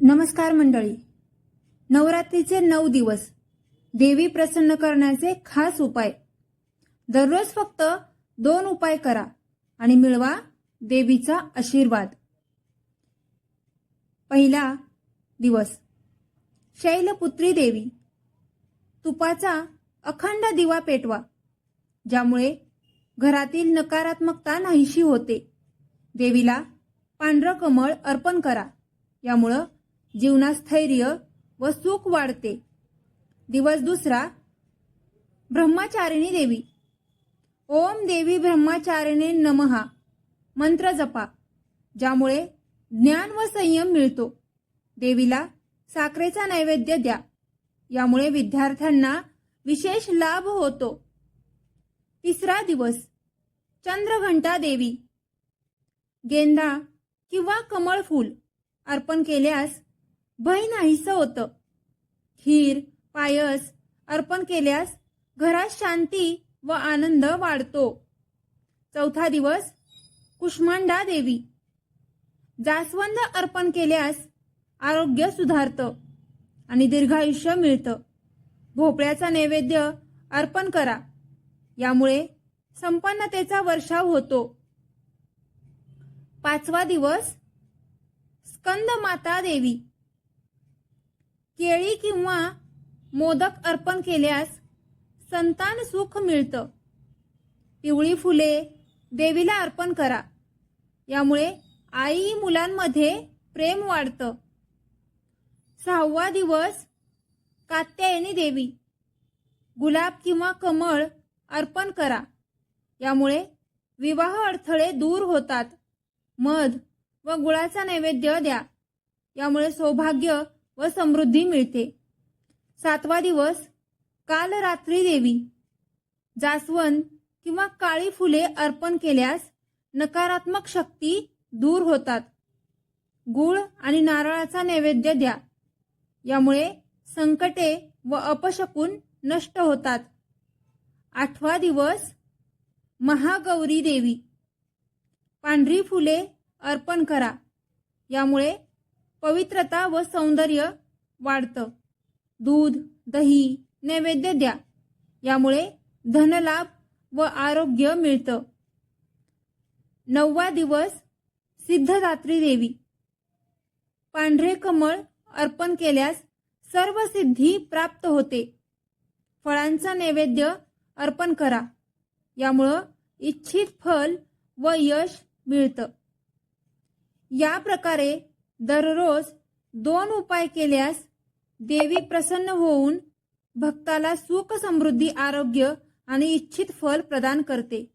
नमस्कार मंडळी. नवरात्रीचे नऊ दिवस. देवी प्रसन्न करण्याचे खास उपाय. दररोज फक्त दोन उपाय करा आणि मिळवा देवीचा आशीर्वाद. पहिला दिवस. शैलपुत्री देवी. तुपाचा अखंड दिवा पेटवा ज्यामुळे घरातील नकारात्मकता नाहीशी होते. देवीला पांढरं कमळ अर्पण करा यामुळं जीवनात स्थैर्य व सुख वाढते. दिवस दुसरा ब्रह्मचारिणी देवी. ओम देवी ब्रह्मचारिणी नमहा. मंत्र जपा ज्यामुळे ज्ञान व संयम मिळतो. देवीला साखरेचा नैवेद्य द्या. यामुळे विद्यार्थ्यांना विशेष लाभ होतो. तिसरा दिवस चंद्रघंटा देवी. गेंदा किंवा कमळ फूल अर्पण केल्यास भय नाहीसं होतं. खीर पायस अर्पण केल्यास घरात शांती व आनंद वाढतो. चौथा दिवस कुष्मांडा देवी. जास्वंद अर्पण केल्यास आरोग्य सुधारतं आणि दीर्घायुष्य मिळतं. भोपळ्याचा नैवेद्य अर्पण करा. यामुळे संपन्नतेचा वर्षाव होतो. पाचवा दिवस स्कंद माता देवी. केळी किंवा मोदक अर्पण केल्यास संतान सुख मिळतं. पिवळी फुले देवीला अर्पण करा. यामुळे आई मुलांमध्ये प्रेम वाढतं. सहावा दिवस कात्यायनी देवी. गुलाब किंवा कमळ अर्पण करा. यामुळे विवाह अडथळे दूर होतात. मध व गुळाचा नैवेद्य द्या. यामुळे सौभाग्य व समृद्धी मिळते. सातवा दिवस काल रात्री देवी. जास्वंद किंवा काळी फुले अर्पण केल्यास नकारात्मक शक्ती दूर होतात. गुळ आणि नारळाचा नैवेद्य द्या. यामुळे संकटे व अपशकून नष्ट होतात. आठवा दिवस महागौरी देवी. पांढरी फुले अर्पण करा. यामुळे पवित्रता व सौंदर्य वाढतं. दूध दही नैवेद्य द्या. यामुळे धनलाभ व आरोग्य मिळतं. नववा दिवस सिद्धदात्री देवी. पांढरे कमळ अर्पण केल्यास सर्व सिद्धी प्राप्त होते. फळांचा नैवेद्य अर्पण करा. यामुळं इच्छित फल व यश मिळतं. या प्रकारे दररोज दोन उपाय केल्यास देवी प्रसन्न होऊन भक्ताला सुख समृद्धी आरोग्य आणि इच्छित फल प्रदान करते.